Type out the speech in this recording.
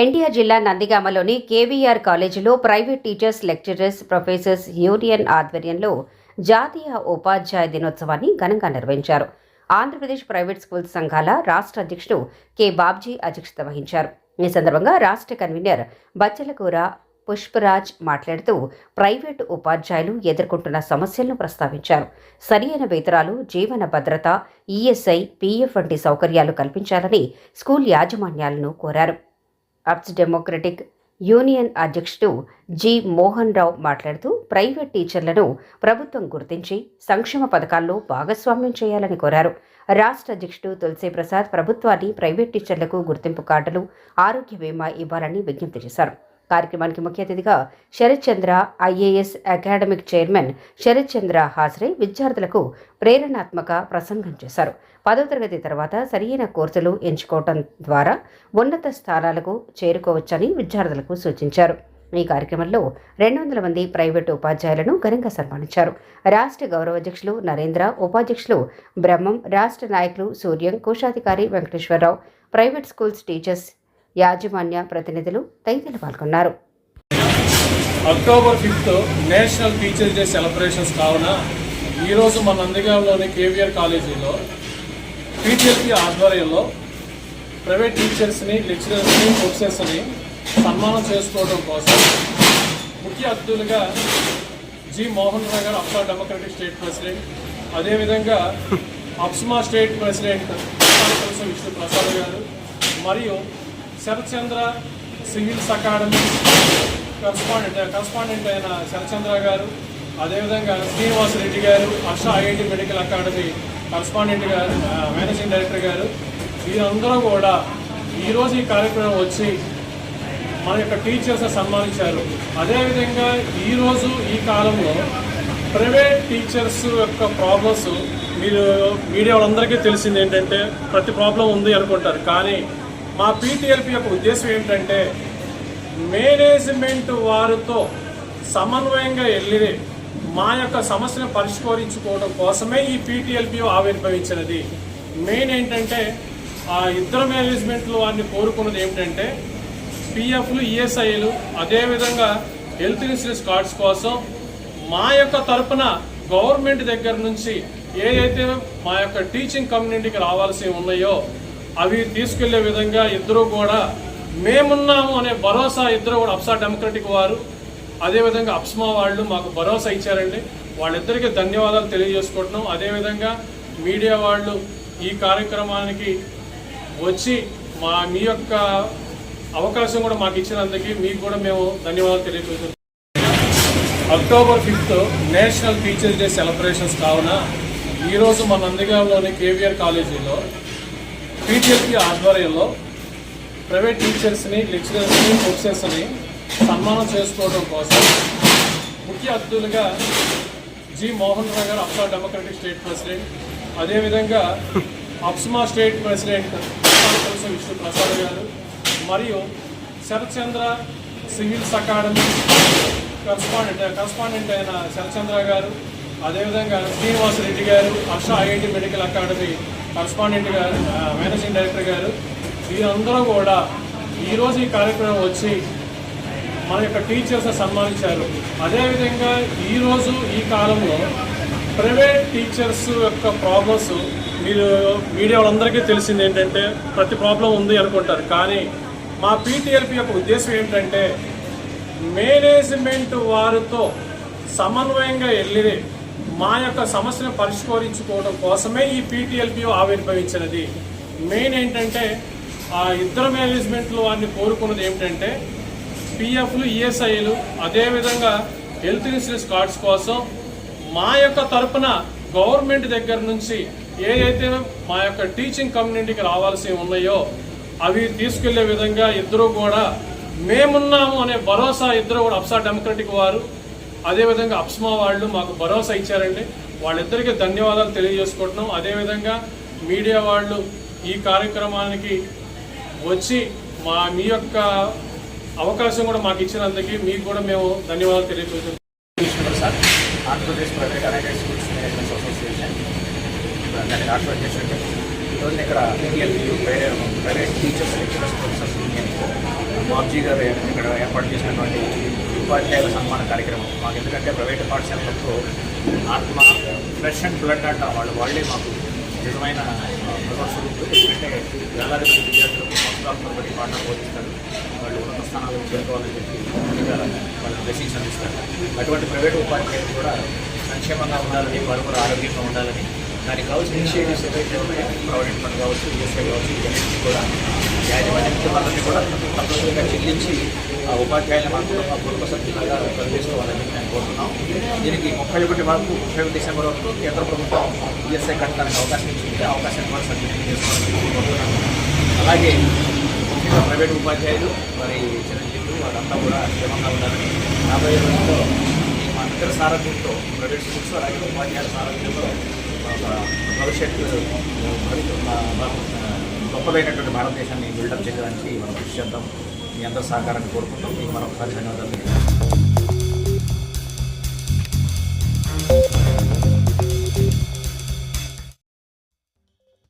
ఎన్టీఆర్ జిల్లా నందిగామలోని కేవీఆర్ కాలేజీలో private teachers lecturers professors union ఆధ్వర్యంలో జాతీయ ఉపాధ్యాయ దినోత్సవాన్ని ఘనంగా నిర్వహించారు. ఆంధ్రప్రదేశ్ ప్రైవేట్ స్కూల్స్ సంఘాల రాష్ట్ర అధ్యక్షుడు కె. బాబ్జీ అధ్యక్షత వహించారు. ఈ సందర్భంగా రాష్ట్ర కన్వీనర్ బచ్చలకూర పుష్పరాజ్ మాట్లాడుతూ ప్రైవేటు ఉపాధ్యాయులు ఎదుర్కొంటున్న సమస్యలను ప్రస్తావించారు. సరియైన వేతనాలు జీవన భద్రత ఈఎస్ఐ పీఎఫ్ వంటి సౌకర్యాలు కల్పించాలని స్కూల్ యాజమాన్యాలను కోరారు. అప్స్ డెమోక్రటిక్ యూనియన్ అధ్యక్షుడు జి మోహన్ రావు మాట్లాడుతూ ప్రైవేట్ టీచర్లను ప్రభుత్వం గుర్తించి సంక్షేమ పథకాల్లో భాగస్వామ్యం చేయాలని కోరారు. రాష్ట్ర అధ్యక్షుడు తులసి ప్రసాద్ ప్రభుత్వాన్ని ప్రైవేట్ టీచర్లకు గుర్తింపు కార్డులు ఆరోగ్య బీమా ఇవ్వాలని విజ్ఞప్తి చేశారు. కార్యక్రమానికి ముఖ్య అతిథిగా Sharath Chandra IAS academic chairman Sharath Chandra హాజరై విద్యార్థులకు ప్రేరణాత్మక ప్రసంగం చేశారు. పదో తరగతి తర్వాత సరియైన కోర్సులు ఎంచుకోవటం ద్వారా ఉన్నత స్థానాలకు చేరుకోవచ్చని విద్యార్థులకు సూచించారు. ఈ కార్యక్రమంలో రెండు వందల మంది ప్రైవేటు ఉపాధ్యాయులను ఘనంగా సన్మానించారు. రాష్ట్ర గౌరవ అధ్యక్షులు నరేంద్ర ఉపాధ్యక్షులు బ్రహ్మం రాష్ట్ర నాయకులు సూర్యం కోశాధికారి వెంకటేశ్వరరావు ప్రైవేట్ స్కూల్స్ టీచర్స్ యాజమాన్య ప్రతినిధులు తదితరులు పాల్గొన్నారు. October fifth national teachers day celebrations కావున ఈరోజు మన నందిగాంలోని కేవీఆర్ కాలేజీలో టీచర్కి ఆధ్వర్యంలో ప్రైవేట్ టీచర్స్ని లెక్చరర్స్ని ప్రొఫెసర్స్ని సన్మానం చేసుకోవడం కోసం ముఖ్య అతిథులుగా జి మోహన్ రావు గారు అప్సా డెమోక్రటిక్ స్టేట్ ప్రెసిడెంట్ అదేవిధంగా APSMA state president Vishnu Prasad గారు మరియు Sharathchandra civils academy correspondent correspondent uh, అయిన శరత్చంద్ర గారు అదేవిధంగా శ్రీనివాస రెడ్డి గారు Harsha IIT medical academy correspondent గారు uh, మేనేజింగ్ డైరెక్టర్ గారు వీరందరూ కూడా ఈరోజు ఈ కార్యక్రమం వచ్చి మన యొక్క టీచర్స్ సన్మానించారు. అదేవిధంగా ఈరోజు ఈ కాలంలో ప్రైవేట్ టీచర్స్ యొక్క ప్రాబ్లమ్స్ మీరు మీడియా వాళ్ళందరికీ తెలిసింది ఏంటంటే ప్రతి ప్రాబ్లం ఉంది అనుకుంటారు. కానీ మా పీటీఎల్పీ యొక్క ఉద్దేశం ఏంటంటే మేనేజ్మెంట్ వారితో సమన్వయంగా వెళ్ళి మా యొక్క సమస్యను పరిష్కరించుకోవడం కోసమే ఈ పీటీఎల్పీ ఆవిర్భవించినది. మెయిన్ ఏంటంటే ఆ ఇద్దరు మేనేజ్మెంట్లు వారిని కోరుకున్నది ఏమిటంటే పిఎఫ్లు ఈఎస్ఐలు అదేవిధంగా హెల్త్ ఇన్సూరెన్స్ కార్డ్స్ కోసం మా యొక్క తరపున గవర్నమెంట్ దగ్గర నుంచి ఏదైతే మా యొక్క టీచింగ్ కమ్యూనిటీకి రావాల్సి ఉన్నాయో అవి తీసుకెళ్ళే విధంగా ఇద్దరు కూడా మేమున్నాము అనే భరోసా ఇద్దరు కూడా అప్సా డెమోక్రటిక్ వారు. అదేవిధంగా అప్స్మా వాళ్ళు మాకు భరోసా ఇచ్చారండి. వాళ్ళిద్దరికీ ధన్యవాదాలు తెలియజేసుకుంటున్నాం. అదేవిధంగా మీడియా వాళ్ళు ఈ కార్యక్రమానికి వచ్చి మా మీ యొక్క అవకాశం కూడా మాకు ఇచ్చినందుకు మీకు కూడా మేము ధన్యవాదాలు తెలియజేస్తున్నాం. October fifth national teachers day celebrations కావున ఈరోజు మన నందిగాంలోని కేవీఆర్ కాలేజీలో పీటీఎల్పీ ఆధ్వర్యంలో ప్రైవేట్ టీచర్స్ని లెక్చరర్స్ని ప్రొఫెసర్స్ని సన్మానం చేసుకోవడం కోసం ముఖ్య అతిథులుగా జి మోహన్ రావు గారు అప్సా డెమోక్రటిక్ స్టేట్ ప్రెసిడెంట్ అదేవిధంగా APSMA state president Tulasi Vishnu Prasad గారు మరియు Sharathchandra civils academy correspondent correspondent అయిన శరత్చంద్ర గారు అదేవిధంగా శ్రీనివాస్ రెడ్డి గారు Aksha IIT medical academy correspondent గారు మేనేజింగ్ డైరెక్టర్ గారు వీరందరూ కూడా ఈరోజు ఈ కార్యక్రమం వచ్చి మన యొక్క టీచర్స్ని సన్మానించారు. అదేవిధంగా ఈరోజు ఈ కాలంలో ప్రైవేట్ టీచర్స్ యొక్క ప్రాబ్లమ్స్ మీరు మీడియా వాళ్ళందరికీ తెలిసింది ఏంటంటే ప్రతి ప్రాబ్లం ఉంది అనుకుంటారు. కానీ మా పీటీఎల్పి యొక్క ఉద్దేశం ఏంటంటే మేనేజ్మెంట్ వారితో సమన్వయంగా వెళ్ళి మా యొక్క సమస్యను పరిష్కరించుకోవడం కోసమే ఈ పీటీఎల్పీఓ ఆవిర్భవించినది. మెయిన్ ఏంటంటే ఆ ఇద్దరు మేనేజ్మెంట్లు వారిని కోరుకున్నది ఏమిటంటే పిఎఫ్లు ఈఎస్ఐలు అదేవిధంగా హెల్త్ ఇన్సూరెన్స్ కార్డ్స్ కోసం మా యొక్క తరపున గవర్నమెంట్ దగ్గర నుంచి ఏదైతే మా యొక్క టీచింగ్ కమ్యూనిటీకి రావాల్సి ఉన్నాయో అవి తీసుకెళ్ళే విధంగా ఇద్దరు కూడా మేమున్నాము అనే భరోసా ఇద్దరు కూడా అప్సా డెమోక్రటిక్ వారు అదేవిధంగా అప్స్మా వాళ్ళు మాకు భరోసా ఇచ్చారండి. వాళ్ళిద్దరికీ ధన్యవాదాలు తెలియజేసుకుంటున్నాం. అదేవిధంగా మీడియా వాళ్ళు ఈ కార్యక్రమానికి వచ్చి మా మీ యొక్క అవకాశం కూడా మాకు ఇచ్చినందుకు మీకు కూడా మేము ధన్యవాదాలు తెలియజేస్తున్నాం. Sir Andhra Pradesh private aided schools management association దాని రాష్ట్ర ఈరోజు ఇక్కడ P L P private teachers lecturers professors union Babji garu ఇక్కడ ఏర్పాటు చేసినటువంటి ఉపాధ్యాయుల సన్మాన కార్యక్రమం. మాకు ఎందుకంటే ప్రైవేట్ పాఠశాలలతో ఆత్మ ఫ్రెష్ అండ్ బ్లడ్ అంట వాళ్ళు వాళ్ళే మాకు నిజమైన ప్రదర్శకులు ఎందుకంటే వేలాది మంది విద్యార్థులకు సంవత్సరాల బట్టి పాఠాలు బోధిస్తారు. వాళ్ళు ఉన్నత స్థానాలకు చేరుకోవాలని చెప్పి వాళ్ళని బ్లెస్సింగ్స్ అందిస్తారు. అటువంటి ప్రైవేట్ ఉపాధ్యాయులు కూడా సంక్షేమంగా ఉండాలని వారు కూడా ఆరోగ్యంగా ఉండాలని దానికి కావాల్సిన ఇనిషియేటివ్స్ ఏవైతే ఉన్నాయో ప్రావిడెంట్ ఫండ్ కావచ్చు ఈఎస్ఐ కావచ్చు ఇవన్నీ కూడా యాజమాన్యం వాళ్ళని కూడా తప్పనిసరిగా చెల్లించి ఆ ఉపాధ్యాయులు మాత్రం మా కుటుంబ సభ్యులుగా పనిచేసుకోవాలని నేను కోరుతున్నాం. దీనికి ముప్పై ఒకటి వరకు ముప్పై ఒకటి డిసెంబర్ వరకు కేంద్ర ప్రభుత్వం ఈఎస్ఐ కట్టడానికి అవకాశం ఇచ్చింది. ఆ అవకాశాన్ని కూడా సద్వినియోగం చేసుకోవాలని కోరుతున్నాను అలాగే ముఖ్యంగా ప్రైవేట్ ఉపాధ్యాయులు మరి చిరంజీవులు వాళ్ళంతా కూడా క్షేమంగా ఉండాలని రాబోయే రోజుల్లో మా ఇద్దరు సారథ్యంతో ప్రైవేట్ స్కూల్స్ అలాగే ఉపాధ్యాయుల సారథ్యంలో భవిష్యత్తు భవిష్యత్తు గొప్పదైనటువంటి భారతదేశాన్ని బిల్డప్ చేయడానికి మనం కృషి చేద్దాం. మీ అందరి సహకారాన్ని కోరుకుంటూ మీకు మరొకసారి ధన్యవాదాలు